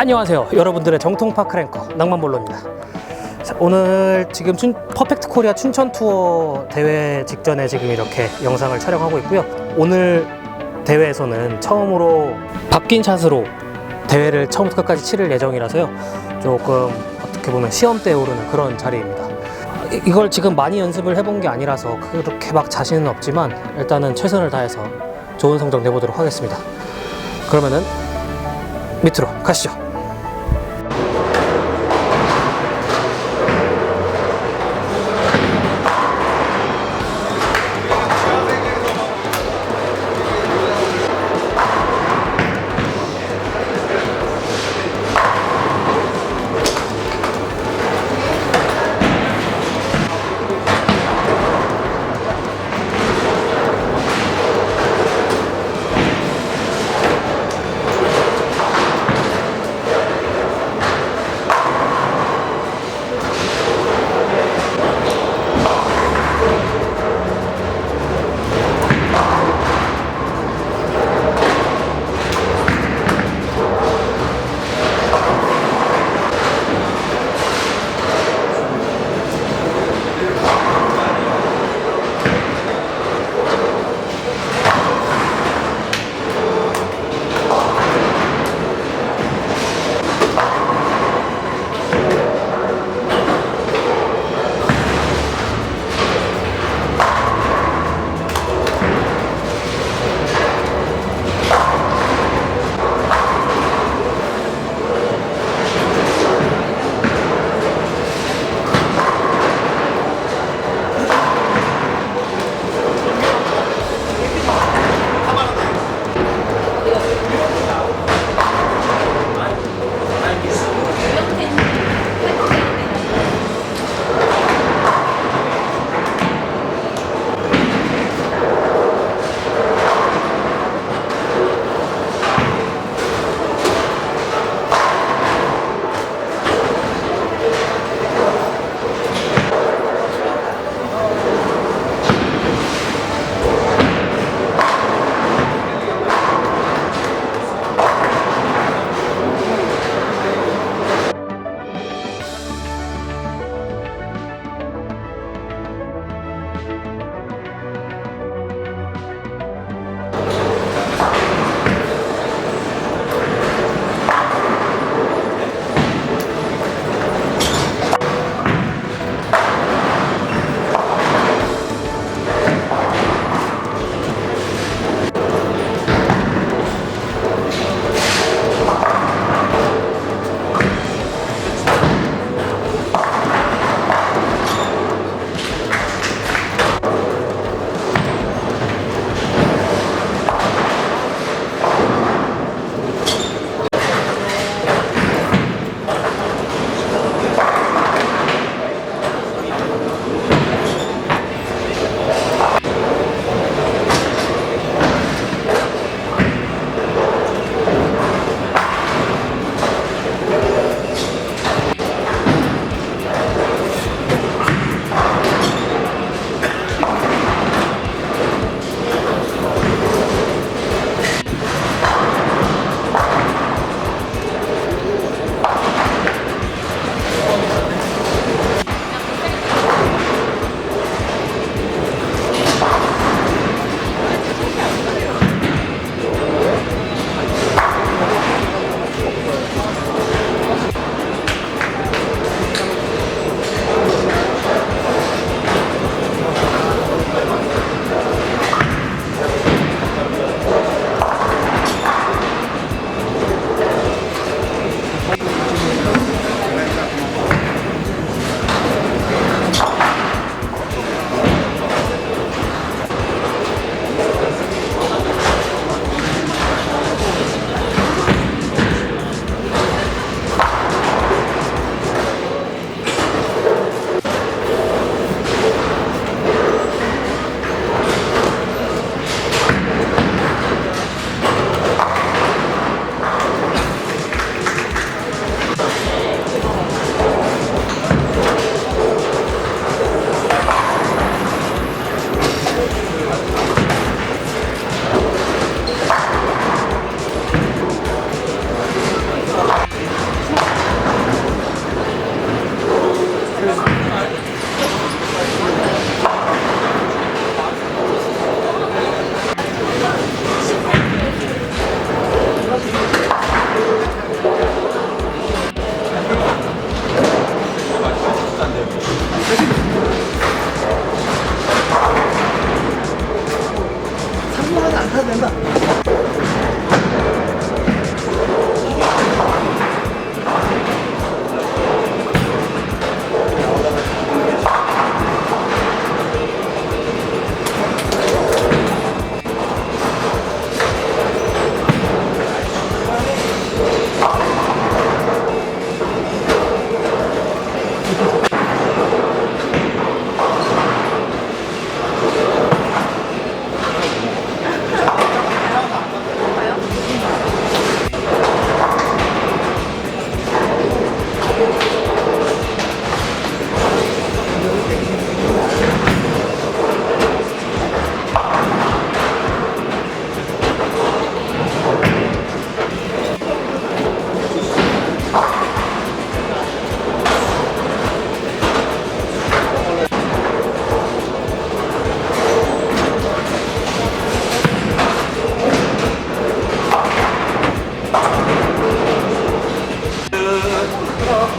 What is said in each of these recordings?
안녕하세요. 여러분들의 정통 파크 랭커 낭만볼로입니다. 자, 오늘 지금 춘, 퍼펙트 코리아 춘천 투어 대회 직전에 지금 이렇게 영상을 촬영하고 있고요. 오늘 대회에서는 처음으로 바뀐 샷으로 대회를 처음부터 끝까지 치를 예정이라서요. 조금 어떻게 보면 시험대에 오르는 그런 자리입니다. 이- 이걸 지금 많이 연습을 해본 게 아니라서 그렇게 막 자신은 없지만 일단은 최선을 다해서 좋은 성적 내보도록 하겠습니다. 그러면은 밑으로 가시죠.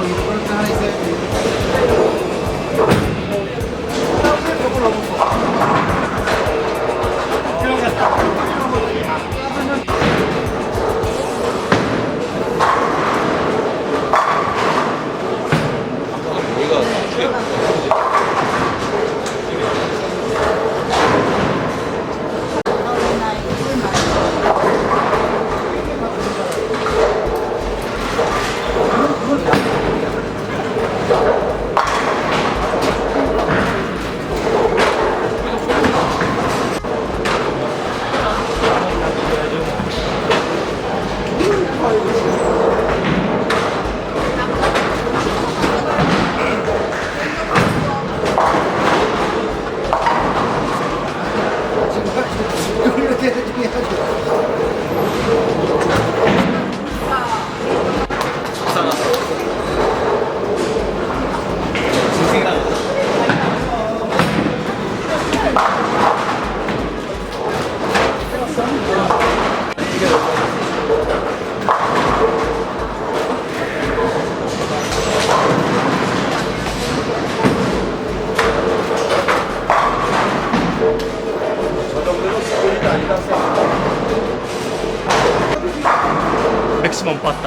Oh, you're going to die, Zach. Oh, you're going to die, Zach. компас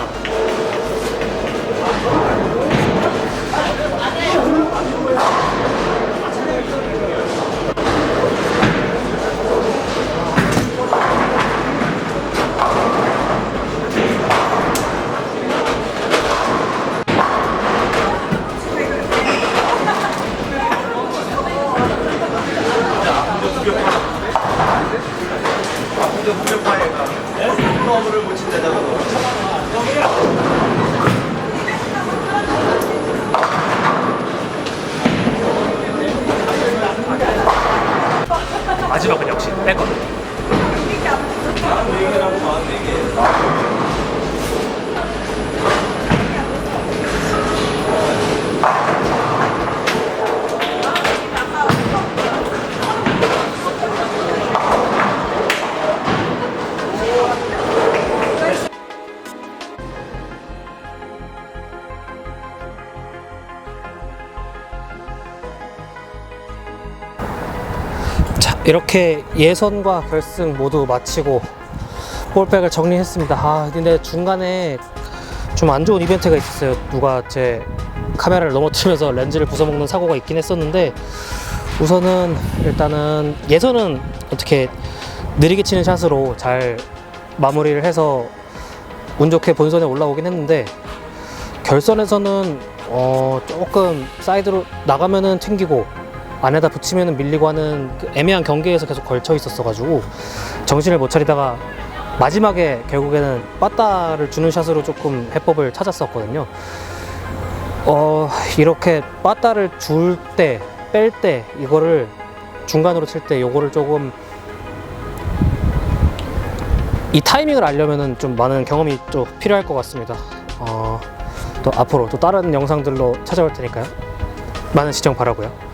이렇게 예선과 결승 모두 마치고 볼백을 정리했습니다. 아, 근데 중간에 좀 안 좋은 이벤트가 있었어요. 누가 제 카메라를 넘어뜨리면서 렌즈를 부숴먹는 사고가 있긴 했었는데 우선은 일단은 예선은 어떻게 느리게 치는 샷으로 잘 마무리를 해서 운 좋게 본선에 올라오긴 했는데 결선에서는 어 조금 사이드로 나가면은 튕기고 안에다 붙이면은 밀리고 하는 그 애매한 경계에서 계속 걸쳐 있었어가지고 정신을 못 차리다가 마지막에 결국에는 빠따를 주는 샷으로 조금 해법을 찾았었거든요. 어 이렇게 빠따를 줄 때, 뺄 때 이거를 중간으로 칠 때 요거를 조금 이 타이밍을 알려면은 좀 많은 경험이 좀 필요할 것 같습니다. 어, 또 앞으로 또 다른 영상들로 찾아올 테니까요. 많은 시청 바라고요.